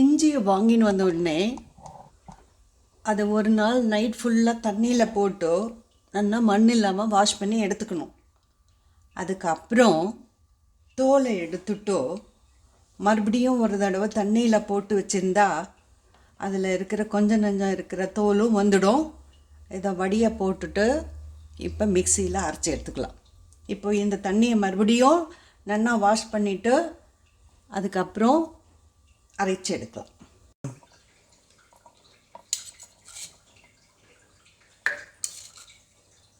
இஞ்சியை வாங்கின்னு வந்த உடனே அதை ஒரு நாள் நைட் ஃபுல்லாக தண்ணியில் போட்டு நல்லா மண் இல்லாமல் வாஷ் பண்ணி எடுத்துக்கணும். அதுக்கப்புறம் தோலை எடுத்துட்டோ மறுபடியும் ஒரு தடவை தண்ணியில் போட்டு வச்சுருந்தா அதில் இருக்கிற கொஞ்சம் நஞ்சம் இருக்கிற தோலும் வந்துடும். இதை வடியை போட்டுட்டு இப்போ மிக்சியில் அரைச்சி எடுத்துக்கலாம். இப்போ இந்த தண்ணியை மறுபடியும் நல்லா வாஷ் பண்ணிவிட்டு அதுக்கப்புறம் அரைச்சி எடுக்கலாம்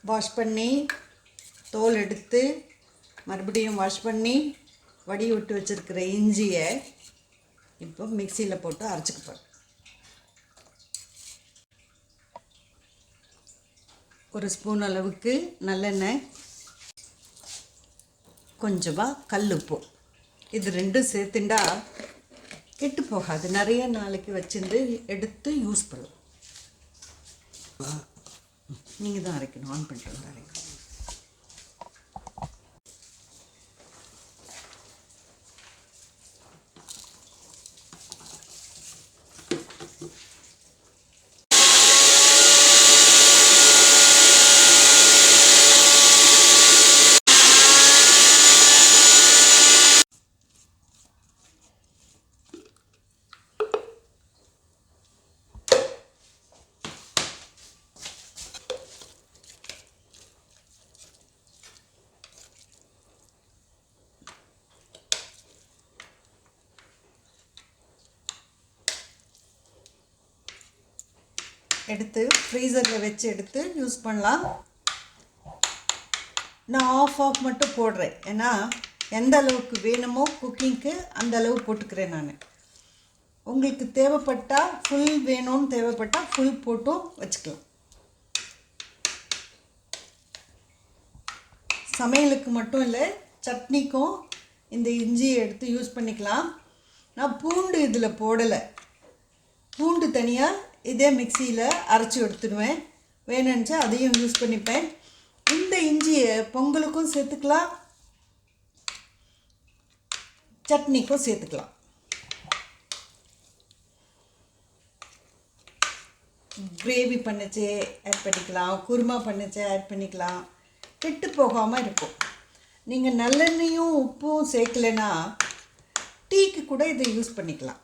வாஷ் பண்ணி தோல் எடுத்து மறுபடியும் வாஷ் பண்ணி வடி விட்டு வச்சுருக்கிற இஞ்சியை இப்போ மிக்சியில் போட்டு அரைச்சிக்க போகிறேன் ஒரு ஸ்பூன் அளவுக்கு நல்லெண்ணெய் கொஞ்சமாக கல்லுப்பு. இது ரெண்டும் சேர்த்துண்டா கெட்டு போகாது நிறைய நாளைக்கு வச்சுருந்து எடுத்து யூஸ் பண்ணலாம் நீங்கள் தான் அரைக்கணும். ஆன் பண்ணிட்டு வந்து அரைக்கணும் எடுத்து ஃப்ரீசரில் வச்சு எடுத்து யூஸ் பண்ணலாம். நான் ஆஃப் ஆஃப் மட்டும் போடுறேன். ஏன்னா எந்த அளவுக்கு வேணுமோ குக்கிங்க்கு அந்த அளவு போட்டுக்கிறேன் நான். உங்களுக்கு தேவைப்பட்டால் ஃபுல் வேணும்னு தேவைப்பட்டால் ஃபுல் போட்டும் வச்சுக்கலாம். சமையலுக்கு மட்டும் இல்லை சட்னிக்கும் இந்த இஞ்சியை எடுத்து யூஸ் பண்ணிக்கலாம். நான் பூண்டு இதில் போடலை. பூண்டு தனியாக இதே மிக்சியில் அரைச்சி எடுத்துடுவேன். வேணும்னுச்சு அதையும் யூஸ் பண்ணிப்பேன். இந்த இஞ்சியை பொங்கலுக்கும் சேர்த்துக்கலாம். சட்னிக்கும் சேர்த்துக்கலாம். கிரேவி பண்ணுச்சு ஆட் பண்ணிக்கலாம். குருமா பண்ணுச்சு ஆட் பண்ணிக்கலாம். கெட்டு போகாமல் இருக்கும். நீங்கள் நல்லெண்ணெயும் உப்பும் சேர்க்கலைன்னா டீக்கு கூட இதை யூஸ் பண்ணிக்கலாம்.